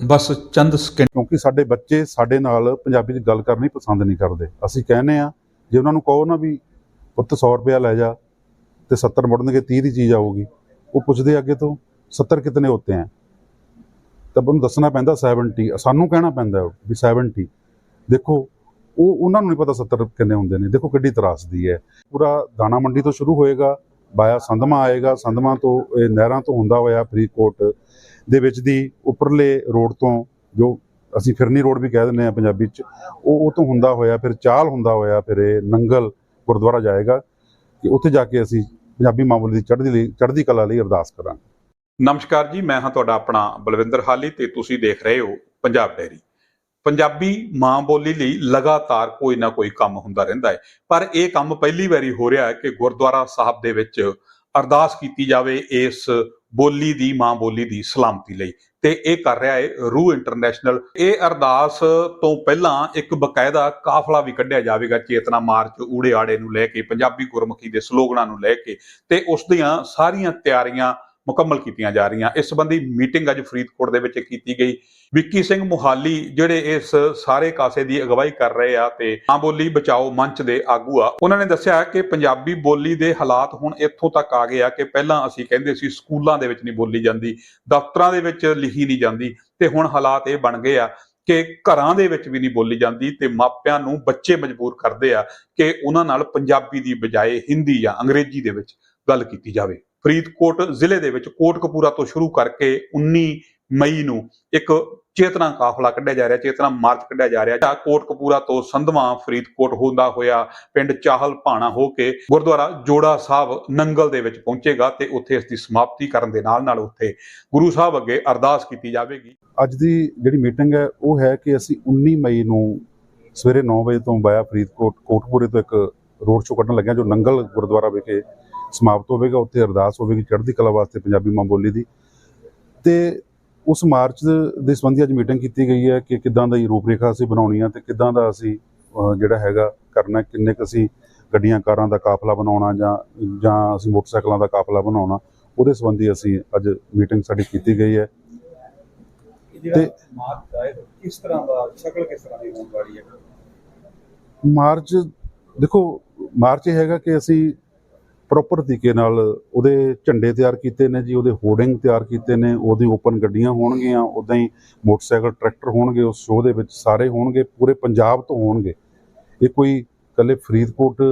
ਬਸ ਚੰਦ second ਕਿਉਂਕਿ ਸਾਡੇ ਬੱਚੇ ਸਾਡੇ ਨਾਲ ਪੰਜਾਬੀ 'ਚ ਗੱਲ ਕਰਨੀ ਪਸੰਦ ਨਹੀਂ ਕਰਦੇ। ਅਸੀਂ ਕਹਿੰਦੇ ਆ ਜੇ ਉਹਨਾਂ ਨੂੰ ਕਹੋ ਨਾ ਵੀ ਪੁੱਤ 100 ਰੁਪਇਆ ਲੈ ਜਾ ਤੇ 70 ਮੁੜਨਗੇ 30 ਦੀ ਚੀਜ਼ ਆਊਗੀ, ਉਹ ਪੁੱਛਦੇ ਅੱਗੇ ਤੋਂ 70 ਕਿਤਨੇ ਹੁੰਦੇ ਆ ਤਾਂ ਉਹਨੂੰ ਦੱਸਣਾ ਪੈਂਦਾ 70 ਸਾਨੂੰ ਕਹਿਣਾ ਪੈਂਦਾ ਵੀ 70 ਦੇਖੋ, ਉਹ ਉਹਨਾਂ ਨੂੰ ਨਹੀਂ ਪਤਾ 70 ਕਿੰਨੇ ਹੁੰਦੇ ਨੇ। ਦੇਖੋ ਕਿੱਡੀ ਤਰਾਸਦੀ ਹੈ। ਪੂਰਾ ਦਾਣਾ ਮੰਡੀ ਤੋਂ ਸ਼ੁਰੂ ਹੋਏਗਾ ਬਾਇਆ ਸੰਧਮਾ ਆਏਗਾ, ਸੰਧਮਾ ਤੋਂ, ਇਹ ਨਹਿਰਾਂ ਤੋਂ ਹੁੰਦਾ ਹੋਇਆ ਫਰੀਦਕੋਟ ਦੇ ਵਿੱਚ ਦੀ ਉੱਪਰਲੇ ਰੋਡ ਤੋਂ, ਜੋ ਅਸੀਂ ਫਿਰਨੀ ਰੋਡ ਵੀ ਕਹਿ ਦਿੰਦੇ ਆ ਪੰਜਾਬੀ ਚ, ਉਹ ਉਹ ਤੋਂ ਹੁੰਦਾ ਹੋਇਆ, ਫਿਰ ਚਾਲ ਹੁੰਦਾ ਹੋਇਆ, ਫਿਰ ਇਹ ਨੰਗਲ ਗੁਰਦੁਆਰਾ ਜਾਏਗਾ ਕਿ ਉੱਥੇ ਜਾ ਕੇ ਅਸੀਂ ਪੰਜਾਬੀ ਮਾਮੂਲੀ ਦੀ ਚੜ੍ਹਦੀ ਲਈ, ਚੜ੍ਹਦੀ ਕਲਾ ਲਈ ਅਰਦਾਸ ਕਰਾਂਗੇ। ਨਮਸਕਾਰ ਜੀ, ਮੈਂ ਹਾਂ ਤੁਹਾਡਾ ਆਪਣਾ ਬਲਵਿੰਦਰ ਹਾਲੀ ਤੇ ਤੁਸੀਂ ਦੇਖ ਰਹੇ ਹੋ ਪੰਜਾਬ ਡੈਰੀ ਪੰਜਾਬੀ ਮਾਂ ਬੋਲੀ ਲਈ ਲਗਾਤਾਰ ਕੋਈ ਨਾ ਕੋਈ ਕੰਮ ਹੁੰਦਾ ਰਹਿੰਦਾ ਹੈ। ਪਰ ਇਹ ਕੰਮ ਪਹਿਲੀ ਵਾਰੀ ਹੋ ਰਿਹਾ ਹੈ ਕਿ ਗੁਰਦੁਆਰਾ ਸਾਹਿਬ ਦੇ ਵਿੱਚ ਅਰਦਾਸ ਕੀਤੀ ਜਾਵੇ ਇਸ ਬੋਲੀ ਦੀ, ਮਾਂ ਬੋਲੀ ਦੀ ਸਲਾਮਤੀ ਲਈ। ਤੇ ਇਹ ਕਰ ਰਿਹਾ ਹੈ ਰੂਹ ਇੰਟਰਨੈਸ਼ਨਲ। ਇਹ ਅਰਦਾਸ ਤੋਂ ਪਹਿਲਾਂ ਇੱਕ ਬਕਾਇਦਾ ਕਾਫਲਾ ਵੀ ਕੱਢਿਆ ਜਾਵੇਗਾ ਚੇਤਨਾ ਮਾਰਚ ਊੜੇ ਆੜੇ ਨੂੰ ਲੈ ਕੇ, ਪੰਜਾਬੀ ਗੁਰਮੁਖੀ ਦੇ ਸਲੋਗਨਾਂ ਨੂੰ ਲੈ ਕੇ। ਤੇ ਉਸ ਦੀਆਂ ਸਾਰੀਆਂ ਤਿਆਰੀਆਂ ਮੁਕੰਮਲ ਕੀਤੀਆਂ ਜਾ ਰਹੀਆਂ। ਇਸ ਸੰਬੰਧੀ ਮੀਟਿੰਗ ਅੱਜ ਫਰੀਦਕੋਟ ਦੇ ਵਿੱਚ ਕੀਤੀ ਗਈ। ਵਿੱਕੀ ਸਿੰਘ ਮੁਹਾਲੀ ਜਿਹੜੇ ਇਸ ਸਾਰੇ ਕਾਸੇ ਦੀ ਅਗਵਾਈ ਕਰ ਰਹੇ ਆ ਤੇ ਮਾਂ ਬੋਲੀ ਬਚਾਓ ਮੰਚ ਦੇ ਆਗੂ ਆ, ਉਹਨਾਂ ਨੇ ਦੱਸਿਆ ਕਿ ਪੰਜਾਬੀ ਬੋਲੀ ਦੇ ਹਾਲਾਤ ਹੁਣ ਇੱਥੋਂ ਤੱਕ ਆ ਗਏ ਆ ਕਿ ਪਹਿਲਾਂ ਅਸੀਂ ਕਹਿੰਦੇ ਸੀ ਸਕੂਲਾਂ ਦੇ ਵਿੱਚ ਨਹੀਂ ਬੋਲੀ ਜਾਂਦੀ, ਦਫ਼ਤਰਾਂ ਦੇ ਵਿੱਚ ਲਿਖੀ ਨਹੀਂ ਜਾਂਦੀ ਤੇ ਹੁਣ ਹਾਲਾਤ ਇਹ ਬਣ ਗਏ ਆ ਕਿ ਘਰਾਂ ਦੇ ਵਿੱਚ ਵੀ ਨਹੀਂ ਬੋਲੀ ਜਾਂਦੀ ਤੇ ਮਾਪਿਆਂ ਨੂੰ ਬੱਚੇ ਮਜਬੂਰ ਕਰਦੇ ਆ ਕਿ ਉਹਨਾਂ ਨਾਲ ਪੰਜਾਬੀ ਦੀ ਬਜਾਏ ਹਿੰਦੀ ਜਾਂ ਅੰਗਰੇਜ਼ੀ ਦੇ ਵਿੱਚ ਗੱਲ ਕੀਤੀ ਜਾਵੇ। ਫਰੀਦਕੋਟ ਜ਼ਿਲ੍ਹੇ ਦੇ ਵਿੱਚ ਕੋਟਕਪੂਰਾ ਤੋਂ ਸ਼ੁਰੂ ਕਰਕੇ 19 ਮਈ ਨੂੰ ਇੱਕ ਚੇਤਨਾ ਕਾਫਲਾ ਕੱਢਿਆ ਜਾ ਰਿਹਾ, ਚੇਤਨਾ ਮਾਰਚ ਕੱਢਿਆ ਜਾ ਰਿਹਾ। ਜਾਂ ਕੋਟਕਪੂਰਾ ਤੋਂ ਸੰਧਵਾ ਫਰੀਦਕੋਟ ਹੁੰਦਾ ਹੋਇਆ ਪਿੰਡ ਚਾਹਲ ਭਾਣਾ ਹੋ ਕੇ ਗੁਰਦੁਆਰਾ ਜੋੜਾ ਸਾਹਿਬ ਨੰਗਲ ਦੇ ਵਿੱਚ ਪਹੁੰਚੇਗਾ ਤੇ ਉੱਥੇ ਇਸ ਦੀ ਸਮਾਪਤੀ ਕਰਨ ਦੇ ਨਾਲ ਨਾਲ ਉੱਥੇ ਗੁਰੂ ਸਾਹਿਬ ਅੱਗੇ ਅਰਦਾਸ ਕੀਤੀ ਜਾਵੇਗੀ। ਅੱਜ ਦੀ ਜਿਹੜੀ ਮੀਟਿੰਗ ਹੈ, ਉਹ ਹੈ ਕਿ ਅਸੀਂ 19 ਮਈ ਨੂੰ ਸਵੇਰੇ 9 ਵਜੇ ਤੋਂ ਬਾਇਆ ਫਰੀਦਕੋਟ ਕੋਟਪੂਰੇ ਤੋਂ ਇੱਕ ਰੋਡ ਸ਼ੋਅ ਕੱਢਣ ਲੱਗਿਆ ਜੋ ਨੰਗਲ ਗੁਰਦੁਆਰਾ ਵਿਖੇ ਸਮਾਪਤ ਹੋਵੇਗਾ ਉੱਥੇ ਅਰਦਾਸ ਹੋਵੇਗੀ ਚੜ੍ਹਦੀ ਕਲਾ ਵਾਸਤੇ ਪੰਜਾਬੀ ਮਾਂ ਬੋਲੀ ਦੀ। ਤੇ ਉਸ ਮਾਰਚ ਦੇ ਸੰਬੰਧੀ ਅੱਜ ਮੀਟਿੰਗ ਕੀਤੀ ਗਈ ਹੈ ਕਿ ਕਿੱਦਾਂ ਦਾ ਹੀ ਰੂਪਰੇਖਾ ਅਸੀਂ ਬਣਾਉਣੀ ਆ ਤੇ ਕਿੱਦਾਂ ਦਾ ਅਸੀਂ ਜਿਹੜਾ ਹੈਗਾ ਕਰਨਾ ਕਿੰਨੇ ਕੁ ਅਸੀਂ ਗੱਡੀਆਂ ਕਾਰਾਂ ਦਾ ਕਾਫਲਾ ਬਣਾਉਣਾ ਜਾਂ ਜਾਂ ਅਸੀਂ ਮੋਟਰਸਾਈਕਲਾਂ ਦਾ ਕਾਫਲਾ ਬਣਾਉਣਾ ਉਹਦੇ ਸੰਬੰਧੀ ਅਸੀਂ ਅੱਜ ਮੀਟਿੰਗ ਸਾਡੀ ਕੀਤੀ ਗਈ ਹੈ। ਇਹ ਤੇ- ਮਾਰਚ ਦਾ ਹੈ ਕਿਸ ਤਰ੍ਹਾਂ ਦਾ ਸ਼ਕਲ ਕਿਸ ਤਰ੍ਹਾਂ ਦੀ ਹੋਣ ਵਾਲੀ ਹੈ? ਮਾਰਚ ਦੇਖੋ ਮਾਰਚ ਇਹ ਹੈਗਾ ਕਿ ਅਸੀਂ ਪ੍ਰੋਪਰ ਤਰੀਕੇ ਨਾਲ ਉਹਦੇ ਝੰਡੇ ਤਿਆਰ ਕੀਤੇ ਨੇ ਜੀ, ਉਹਦੇ ਹੋਰਡਿੰਗ ਤਿਆਰ ਕੀਤੇ ਨੇ, ਉਹਦੀ ਓਪਨ ਗੱਡੀਆਂ ਹੋਣਗੀਆਂ ਉਦਾਂ ਹੀ ਮੋਟਰਸਾਈਕਲ ਟਰੈਕਟਰ ਹੋਣਗੇ, ਉਸ ਸ਼ੋਅ ਦੇ ਵਿੱਚ ਸਾਰੇ ਹੋਣਗੇ, ਪੂਰੇ ਪੰਜਾਬ ਤੋਂ ਹੋਣਗੇ। ਇਹ ਕੋਈ ਇਕੱਲੇ ਫਰੀਦਕੋਟ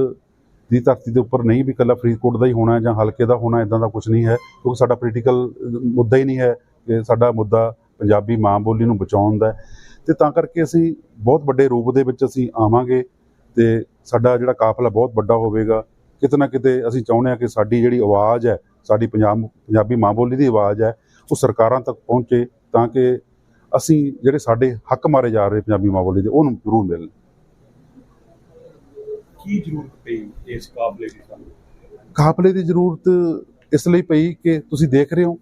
ਦੀ ਧਰਤੀ ਦੇ ਉੱਪਰ ਨਹੀਂ ਵੀ ਇਕੱਲਾ ਫਰੀਦਕੋਟ ਦਾ ਹੀ ਹੋਣਾ ਜਾਂ ਹਲਕੇ ਦਾ ਹੋਣਾ ਇਦਾਂ ਦਾ ਕੁਝ ਨਹੀਂ ਹੈ, ਕਿਉਂਕਿ ਸਾਡਾ ਪੋਲੀਟੀਕਲ ਮੁੱਦਾ ਹੀ ਨਹੀਂ ਹੈ ਕਿ ਸਾਡਾ ਮੁੱਦਾ ਪੰਜਾਬੀ ਮਾਂ ਬੋਲੀ ਨੂੰ ਬਚਾਉਣ ਦਾ। ਹੈ ਤੇ ਤਾਂ ਕਰਕੇ ਅਸੀਂ ਬਹੁਤ ਵੱਡੇ ਰੂਪ ਦੇ ਵਿੱਚ ਅਸੀਂ ਆਵਾਂਗੇ ਤੇ ਸਾਡਾ ਜਿਹੜਾ ਕਾਫਲਾ ਬਹੁਤ ਵੱਡਾ ਹੋਵੇਗਾ। ਕਿਤੇ ਨਾ ਕਿਤੇ ਅਸੀਂ ਚਾਹੁੰਦੇ ਹਾਂ ਕਿ ਸਾਡੀ ਜਿਹੜੀ ਆਵਾਜ਼ ਹੈ ਸਾਡੀ ਪੰਜਾਬ ਪੰਜਾਬੀ ਮਾਂ ਬੋਲੀ ਦੀ ਆਵਾਜ਼ ਹੈ ਉਹ ਸਰਕਾਰਾਂ ਤੱਕ ਪਹੁੰਚੇ ਤਾਂ ਕਿ ਅਸੀਂ ਜਿਹੜੇ ਸਾਡੇ ਹੱਕ ਮਾਰੇ ਜਾ ਰਹੇ ਪੰਜਾਬੀ ਮਾਂ ਬੋਲੀ ਦੇ ਉਹਨੂੰ ਜ਼ਰੂਰ ਮਿਲਣ। ਕੀ ਜ਼ਰੂਰਤ ਪਈ ਇਸ ਕਾਬਲੇ ਦੀ ਸਾਨੂੰ? ਕਾਫਲੇ ਦੀ ਜ਼ਰੂਰਤ ਇਸ ਲਈ ਪਈ ਕਿ ਤੁਸੀਂ ਦੇਖ ਰਹੇ ਹੋ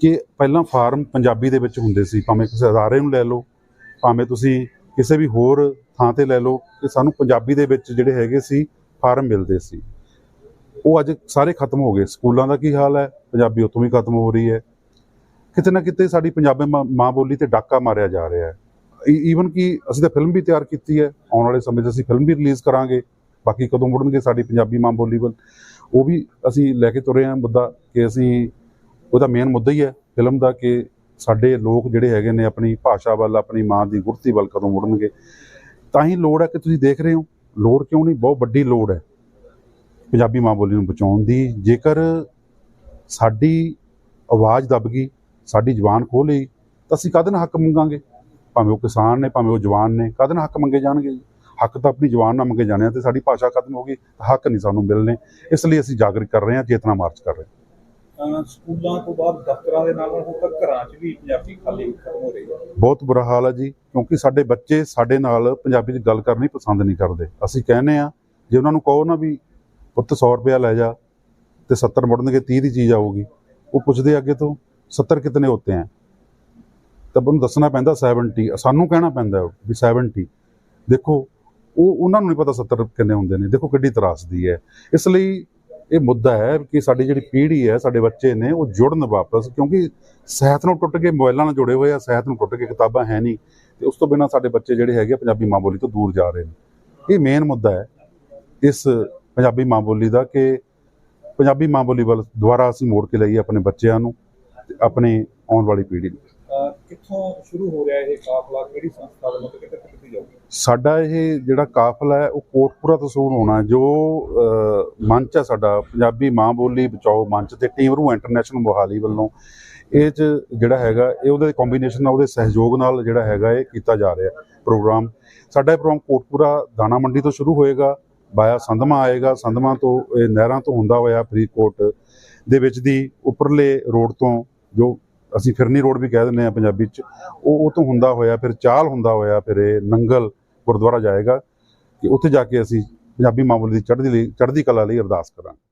ਕਿ ਪਹਿਲਾਂ ਫਾਰਮ ਪੰਜਾਬੀ ਦੇ ਵਿੱਚ ਹੁੰਦੇ ਸੀ ਭਾਵੇਂ ਕਿਸੇ ਅਦਾਰੇ ਨੂੰ ਲੈ ਲਓ ਭਾਵੇਂ ਤੁਸੀਂ ਕਿਸੇ ਵੀ ਹੋਰ ਥਾਂ ਤੇ ਲੈ ਲਓ ਕਿ ਸਾਨੂੰ ਪੰਜਾਬੀ ਦੇ ਵਿੱਚ ਜਿਹੜੇ ਹੈਗੇ ਸੀ ਫਾਰਮ ਮਿਲਦੇ ਸੀ। ਉਹ ਅੱਜ ਸਾਰੇ ਖਤਮ ਹੋ ਗਏ। ਸਕੂਲਾਂ ਦਾ ਕੀ ਹਾਲ ਹੈ? ਪੰਜਾਬੀ ਉੱਥੋਂ ਵੀ ਖਤਮ ਹੋ ਰਹੀ ਹੈ। ਕਿਤੇ ਨਾ ਕਿਤੇ ਸਾਡੀ ਪੰਜਾਬੀ ਮਾਂ- ਮਾਂ ਬੋਲੀ ਤੇ ਡਾਕਾ ਮਾਰਿਆ ਜਾ ਰਿਹਾ ਹੈ। ਈਵਨ ਕਿ ਅਸੀਂ ਤਾਂ ਫਿਲਮ ਵੀ ਤਿਆਰ ਕੀਤੀ ਹੈ। ਆਉਣ ਵਾਲੇ ਸਮੇਂ 'ਚ ਅਸੀਂ ਫਿਲਮ ਵੀ ਰਿਲੀਜ਼ ਕਰਾਂਗੇ। ਬਾਕੀ ਕਦੋਂ ਮੁੜਨਗੇ ਸਾਡੀ ਪੰਜਾਬੀ ਮਾਂ ਬੋਲੀ ਵੱਲ? ਉਹ ਵੀ ਅਸੀਂ ਲੈ ਕੇ ਤੁਰੇ ਹਾਂ ਮੁੱਦਾ ਕਿ ਅਸੀਂ ਉਹਦਾ ਮੇਨ ਮੁੱਦਾ ਹੀ ਹੈ ਫਿਲਮ ਦਾ ਕਿ ਸਾਡੇ ਲੋਕ ਜਿਹੜੇ ਹੈਗੇ ਨੇ ਆਪਣੀ ਭਾਸ਼ਾ ਵੱਲ, ਆਪਣੀ ਮਾਂ ਦੀ ਗੁਰਤੀ ਵੱਲ ਕਦੋਂ ਮੁੜਨਗੇ। ਤਾਂ ਹੀ ਲੋੜ ਹੈ ਕਿ ਤੁਸੀਂ ਦੇਖ ਰਹੇ ਹੋ। ਲੋੜ ਕਿਉਂ ਨਹੀਂ? ਬਹੁਤ ਵੱਡੀ ਲੋੜ ਹੈ। ਪੰਜਾਬੀ ਮਾਂ ਬੋਲੀ ਨੂੰ ਬਚਾਉਣ ਦੀ ਜੇਕਰ ਸਾਡੀ ਆਵਾਜ਼ ਦਬ ਗਈ ਸਾਡੀ ਜ਼ੁਬਾਨ ਖੋਹ ਲਈ ਤਾਂ ਅਸੀਂ ਕਦੇ ਨਾ ਹੱਕ ਮੰਗਾਂਗੇ? ਭਾਵੇਂ ਉਹ ਕਿਸਾਨ ਨੇ ਭਾਵੇਂ ਉਹ ਜਵਾਨ ਨੇ ਕਦੇ ਨਾ ਹੱਕ ਮੰਗੇ ਜਾਣਗੇ। ਹੱਕ ਤਾਂ ਆਪਣੀ ਜ਼ੁਬਾਨ ਨਾਲ ਮੰਗੇ ਜਾਣੇ ਤੇ ਸਾਡੀ ਭਾਸ਼ਾ ਖਤਮ ਹੋ ਗਈ ਤਾਂ ਹੱਕ ਨਹੀਂ ਸਾਨੂੰ ਮਿਲਣੇ। ਇਸ ਲਈ ਅਸੀਂ ਜਾਗਰੂਕ ਕਰ ਰਹੇ ਹਾਂ ਚੇਤਨਾ ਮਾਰਚ ਕਰ ਰਹੇ ਹਾਂ। ਸਕੂਲਾਂ ਤੋਂ ਬਾਅਦ ਦਫ਼ਤਰਾਂ ਦੇ ਨਾਲ ਹੁਣ ਤੱਕ ਘਰਾਂ 'ਚ ਵੀ ਪੰਜਾਬੀ ਖਾਲੀ ਖਤਮ ਹੋ ਰਹੀ ਹੈ। ਬਹੁਤ ਬੁਰਾ ਹਾਲ ਹੈ ਜੀ ਕਿਉਂਕਿ ਸਾਡੇ ਬੱਚੇ ਸਾਡੇ ਨਾਲ ਪੰਜਾਬੀ 'ਚ ਗੱਲ ਕਰਨੀ ਪਸੰਦ ਨਹੀਂ ਕਰਦੇ। ਅਸੀਂ ਕਹਿੰਦੇ ਆ ਜੇ ਉਹਨਾਂ ਨੂੰ ਕਹੋ ਨਾ ਵੀ ਪੁੱਤ 100 ਰੁਪਇਆ ਲੈ ਜਾ ਤੇ 70 ਮੁੜਨਗੇ 30 ਦੀ ਚੀਜ਼ ਆਊਗੀ। ਉਹ ਪੁੱਛਦੇ ਅੱਗੇ ਤੋਂ 70 ਕਿਤਨੇ ਹੁੰਦੇ ਹੈ ਤਾਂ ਉਹਨੂੰ ਦੱਸਣਾ ਪੈਂਦਾ 70 ਸਾਨੂੰ ਕਹਿਣਾ ਪੈਂਦਾ ਵੀ 70 ਦੇਖੋ ਉਹ ਉਹਨਾਂ ਨੂੰ ਨਹੀਂ ਪਤਾ 70 ਕਿੰਨੇ ਹੁੰਦੇ ਨੇ ਦੇਖੋ ਕਿੱਡੀ ਤਰਾਸਦੀ ਹੈ। ਇਸ ਲਈ ਇਹ ਮੁੱਦਾ ਹੈ ਕਿ ਸਾਡੀ ਜਿਹੜੀ ਪੀੜ੍ਹੀ ਹੈ ਸਾਡੇ ਬੱਚੇ ਨੇ ਉਹ ਜੁੜਨ ਵਾਪਸ ਕਿਉਂਕਿ ਸਿਹਤ ਨੂੰ ਟੁੱਟ ਕੇ ਮੋਬਾਈਲਾਂ ਨਾਲ ਜੁੜੇ ਹੋਏ ਆ ਸਿਹਤ ਨੂੰ ਟੁੱਟ ਕੇ ਕਿਤਾਬਾਂ ਹੈ ਨਹੀਂ ਤੇ ਉਸ ਤੋਂ ਬਿਨਾਂ ਸਾਡੇ ਬੱਚੇ ਜਿਹੜੇ ਹੈਗੇ ਆ, ਪੰਜਾਬੀ ਮਾਂ ਬੋਲੀ ਤੋਂ ਦੂਰ ਜਾ ਰਹੇ ਨੇ। ਇਹ ਮੇਨ ਮੁੱਦਾ ਹੈ। ਇਸ ਪੰਜਾਬੀ ਮਾਂ ਬੋਲੀ ਦਾ ਕਿ ਪੰਜਾਬੀ ਮਾਂ ਬੋਲੀ ਵੱਲ ਦੁਬਾਰਾ ਅਸੀਂ ਮੋੜ ਕੇ ਲਈਏ ਆਪਣੇ ਬੱਚਿਆਂ ਨੂੰ ਤੇ ਆਪਣੀ ਆਉਣ ਵਾਲੀ ਪੀੜ੍ਹੀ ਨੂੰ। ਕਿੱਥੋਂ ਸ਼ੁਰੂ ਹੋ ਰਿਹਾ ਇਹ ਕਾਫਲਾ? ਕਿਹੜੀ ਸੰਸਥਾ ਵੱਲੋਂ ਤੇ ਕਿੱਥੇ ਕੀਤੀ ਜਾਊਗੀ? ਸਾਡਾ ਇਹ ਜਿਹੜਾ ਕਾਫਲਾ ਹੈ ਉਹ ਕੋਟਪੁਰਾ ਤੋਂ ਸ਼ੁਰੂ ਹੋਣਾ। ਜੋ ਮੰਚ ਹੈ ਸਾਡਾ। ਪੰਜਾਬੀ ਮਾਂ ਬੋਲੀ ਬਚਾਓ ਮੰਚ ਤੇ ਟੀਮ ਰੂ ਇੰਟਰਨੈਸ਼ਨਲ ਮੋਹਾਲੀ ਵੱਲੋਂ ਇਹ ਚ ਜਿਹੜਾ ਹੈਗਾ ਇਹ ਉਹਦੇ ਕੰਬੀਨੇਸ਼ਨ ਨਾਲ ਉਹਦੇ ਸਹਿਯੋਗ ਨਾਲ ਜਿਹੜਾ ਹੈਗਾ ਇਹ ਕੀਤਾ ਜਾ ਰਿਹਾ ਪ੍ਰੋਗਰਾਮ। ਸਾਡਾ ਇਹ ਪ੍ਰੋਗਰਾਮ ਕੋਟਪੁਰਾ ਦਾਣਾ ਮੰਡੀ ਤੋਂ ਸ਼ੁਰੂ ਹੋਏਗਾ। ਬਾਇਆ ਸੰਧਮਾ ਆਏਗਾ, ਸੰਧਮਾ ਤੋਂ ਇਹ ਨਹਿਰਾਂ ਤੋਂ ਹੁੰਦਾ ਹੋਇਆ ਫਰੀਦਕੋਟ ਦੇ ਵਿੱਚ ਦੀ ਉੱਪਰਲੇ ਰੋਡ ਤੋਂ ਜੋ ਅਸੀਂ ਫਿਰਨੀ ਰੋਡ ਵੀ ਕਹਿ ਦਿੰਦੇ ਆ ਪੰਜਾਬੀ ਚ, ਉਹ ਉਹ ਤੋਂ ਹੁੰਦਾ ਹੋਇਆ, ਫਿਰ ਚਾਲ ਹੁੰਦਾ ਹੋਇਆ, ਫਿਰ ਇਹ ਨੰਗਲ ਗੁਰਦੁਆਰਾ ਜਾਏਗਾ। ਕਿ ਉੱਥੇ ਜਾ ਕੇ ਅਸੀਂ ਪੰਜਾਬੀ ਮਾਮਲੇ ਦੀ ਚੜ੍ਹਦੀ ਲਈ ਚੜ੍ਹਦੀ ਕਲਾ ਲਈ ਅਰਦਾਸ ਕਰਾਂਗੇ।